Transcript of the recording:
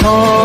서